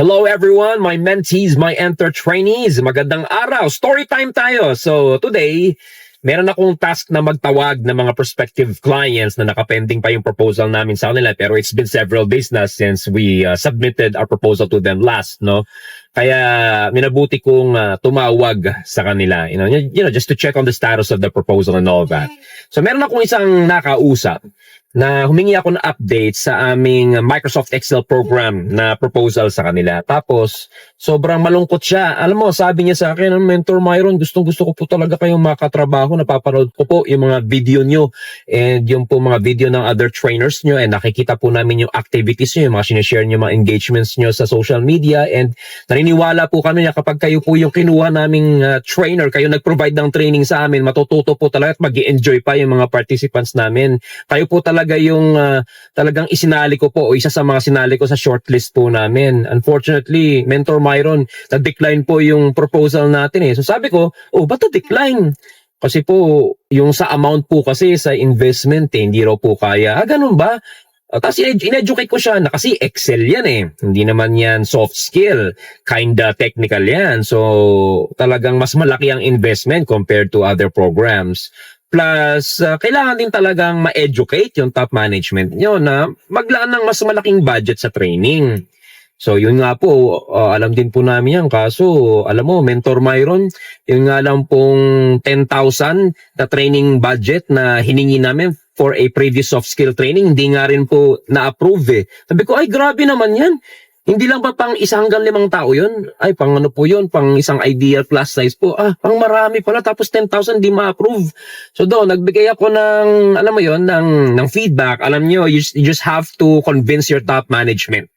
Hello everyone, my mentees, my enter trainees. Magandang araw. Story time tayo. So today, meron akong task na magtawag ng mga prospective clients na nakapending pa yung proposal namin sa kanila pero it's been several days na since we uh, submitted our proposal to them last, no? Kaya minabuti kong uh, tumawag sa kanila, you know, you know, just to check on the status of the proposal and all that. So meron akong isang nakausap na humingi ako ng update sa aming Microsoft Excel program na proposal sa kanila. Tapos, sobrang malungkot siya. Alam mo, sabi niya sa akin, Mentor Myron, gustong gusto ko po talaga kayong makatrabaho. Napapanood ko po yung mga video nyo and yung po mga video ng other trainers nyo and nakikita po namin yung activities nyo, yung mga sinishare nyo, mga engagements nyo sa social media and naniniwala po kami na kapag kayo po yung kinuha naming uh, trainer, kayo nag-provide ng training sa amin, matututo po talaga at mag enjoy pa yung mga participants namin. Kayo po talaga yung uh, talagang isinali ko po o isa sa mga sinali ko sa shortlist po namin. Unfortunately, Mentor Myron, na-decline po yung proposal natin eh. So sabi ko, oh, ba't na-decline? Kasi po, yung sa amount po kasi sa investment eh, hindi raw po kaya. Ah, ganun ba? Uh, Tapos in-educate ko siya na kasi Excel yan eh. Hindi naman yan soft skill. Kinda technical yan. So talagang mas malaki ang investment compared to other programs. Plus, uh, kailangan din talagang ma-educate yung top management nyo na maglaan ng mas malaking budget sa training. So yun nga po, uh, alam din po namin yan. Kaso, alam mo, Mentor Myron, yun nga lang pong 10,000 na training budget na hiningi namin for a previous soft skill training, hindi nga rin po na-approve eh. Sabi ko, ay grabe naman yan. Hindi lang ba pang isa hanggang limang tao yun? Ay, pang ano po yun? Pang isang ideal class size po. Ah, pang marami pala. Tapos 10,000 di ma-approve. So doon, nagbigay ako ng, alam mo yon ng, ng feedback. Alam nyo, you, you just have to convince your top management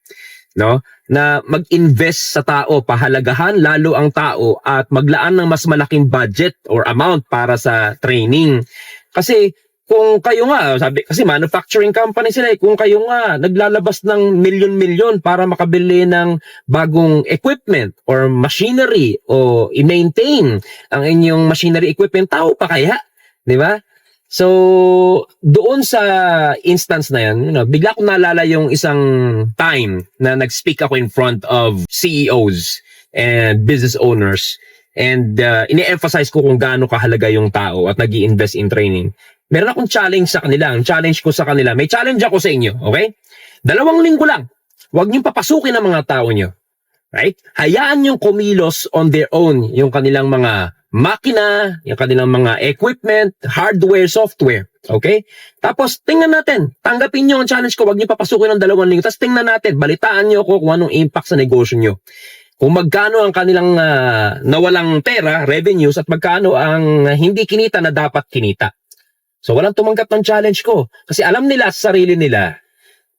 no na mag-invest sa tao pahalagahan lalo ang tao at maglaan ng mas malaking budget or amount para sa training kasi kung kayo nga sabi kasi manufacturing company sila eh, kung kayo nga naglalabas ng milyon-milyon para makabili ng bagong equipment or machinery o i-maintain ang inyong machinery equipment tao pa kaya? Di ba? So, doon sa instance na yan, you know, bigla ko naalala yung isang time na nag-speak ako in front of CEOs and business owners and uh, ini-emphasize ko kung gaano kahalaga yung tao at nag invest in training. Meron akong challenge sa kanila. Ang challenge ko sa kanila, may challenge ako sa inyo, okay? Dalawang linggo lang. Huwag niyong papasukin ang mga tao niyo. Right? Hayaan niyong kumilos on their own yung kanilang mga makina, yung kanilang mga equipment, hardware, software. Okay? Tapos, tingnan natin. Tanggapin nyo ang challenge ko. Huwag nyo papasukin ng dalawang linggo. Tapos, tingnan natin. Balitaan nyo ako kung anong impact sa negosyo nyo. Kung magkano ang kanilang uh, nawalang pera, revenues, at magkano ang hindi kinita na dapat kinita. So, walang tumanggap ng challenge ko. Kasi alam nila sa sarili nila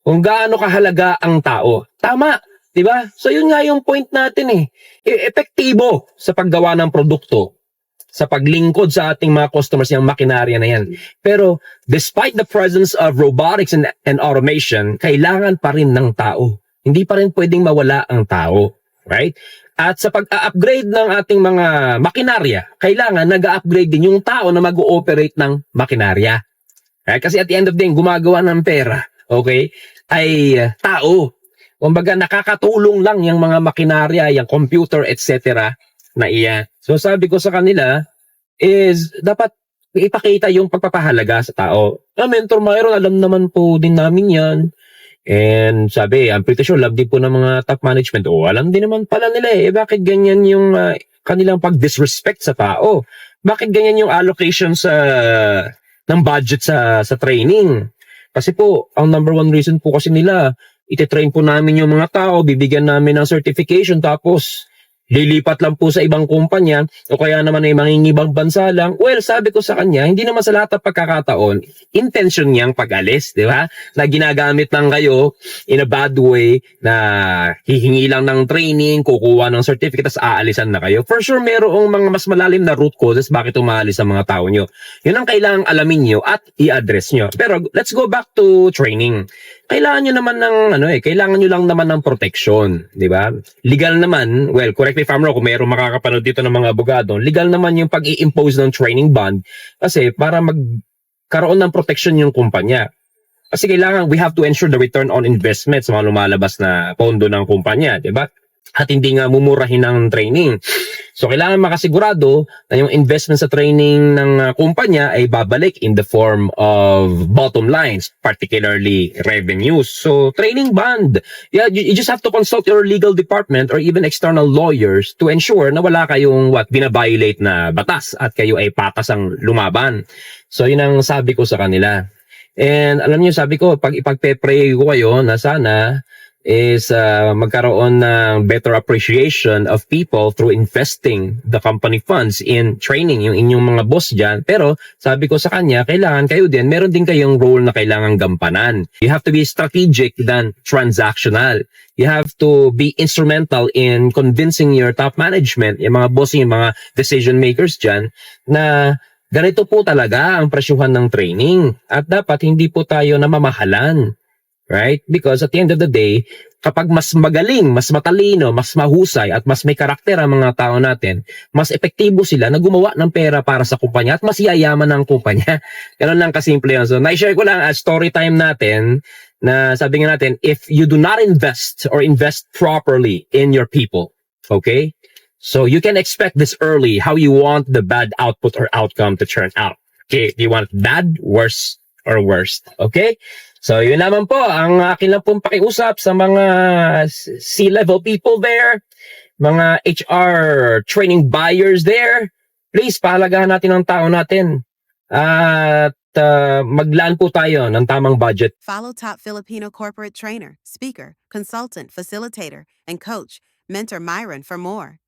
kung gaano kahalaga ang tao. Tama. 'di ba? So yun nga yung point natin eh. E- Epektibo sa paggawa ng produkto sa paglingkod sa ating mga customers yung makinarya na yan. Pero despite the presence of robotics and, and automation, kailangan pa rin ng tao. Hindi pa rin pwedeng mawala ang tao. Right? At sa pag-upgrade ng ating mga makinarya, kailangan nag-upgrade din yung tao na mag-ooperate ng makinarya. Right? Kasi at the end of the day, gumagawa ng pera, okay, ay uh, tao. Kumbaga nakakatulong lang yung mga makinarya, yung computer, etc. na iyan. So sabi ko sa kanila is dapat ipakita yung pagpapahalaga sa tao. Ah, Mentor Myron, alam naman po din namin yan. And sabi, I'm pretty sure love din po ng mga top management. O, alam din naman pala nila eh. eh bakit ganyan yung uh, kanilang pag-disrespect sa tao? Bakit ganyan yung allocation sa ng budget sa sa training? Kasi po, ang number one reason po kasi nila, ititrain po namin yung mga tao, bibigyan namin ng certification, tapos lilipat lang po sa ibang kumpanya o kaya naman ay mangingibang bansa lang. Well, sabi ko sa kanya, hindi naman sa lahat ng pagkakataon, intention niyang pag-alis, di ba? Na ginagamit lang kayo in a bad way na hihingi lang ng training, kukuha ng certificate, tapos aalisan na kayo. For sure, merong mga mas malalim na root causes bakit umaalis ang mga tao nyo. Yun ang kailangang alamin nyo at i-address nyo. Pero let's go back to training kailangan nyo naman ng ano eh, kailangan nyo lang naman ng protection, di ba? Legal naman, well, correct me if I'm wrong, kung mayroong makakapanood dito ng mga abogado, legal naman yung pag-i-impose ng training bond kasi para magkaroon ng protection yung kumpanya. Kasi kailangan, we have to ensure the return on investment sa mga lumalabas na pondo ng kumpanya, di ba? at hindi nga mumurahin ng training. So kailangan makasigurado na yung investment sa training ng uh, kumpanya ay babalik in the form of bottom lines, particularly revenues. So training bond, yeah, you, you just have to consult your legal department or even external lawyers to ensure na wala kayong what binabiolate na batas at kayo ay patas ang lumaban. So yun ang sabi ko sa kanila. And alam niyo sabi ko pag ipagpe-pray ko kayo na sana is uh, magkaroon ng better appreciation of people through investing the company funds in training yung inyong mga boss dyan. Pero sabi ko sa kanya, kailangan kayo din, meron din kayong role na kailangan gampanan. You have to be strategic than transactional. You have to be instrumental in convincing your top management, yung mga boss, yung mga decision makers dyan, na ganito po talaga ang presyuhan ng training. At dapat hindi po tayo namamahalan. Right? Because at the end of the day, kapag mas magaling, mas matalino, mas mahusay, at mas may karakter ang mga tao natin, mas epektibo sila na gumawa ng pera para sa kumpanya at mas yayaman ng kumpanya. Ganun lang kasimple yun. So, na-share ko lang at story time natin na sabi nga natin, if you do not invest or invest properly in your people, okay? So you can expect this early, how you want the bad output or outcome to turn out. Okay, do you want bad, worse, or worst? Okay? So yun naman po, ang akin lang pong pakiusap sa mga C-level people there, mga HR training buyers there, please pahalagahan natin ang tao natin. At uh, maglaan po tayo ng tamang budget Follow top Filipino corporate trainer, speaker, consultant, facilitator, and coach, Mentor Myron for more.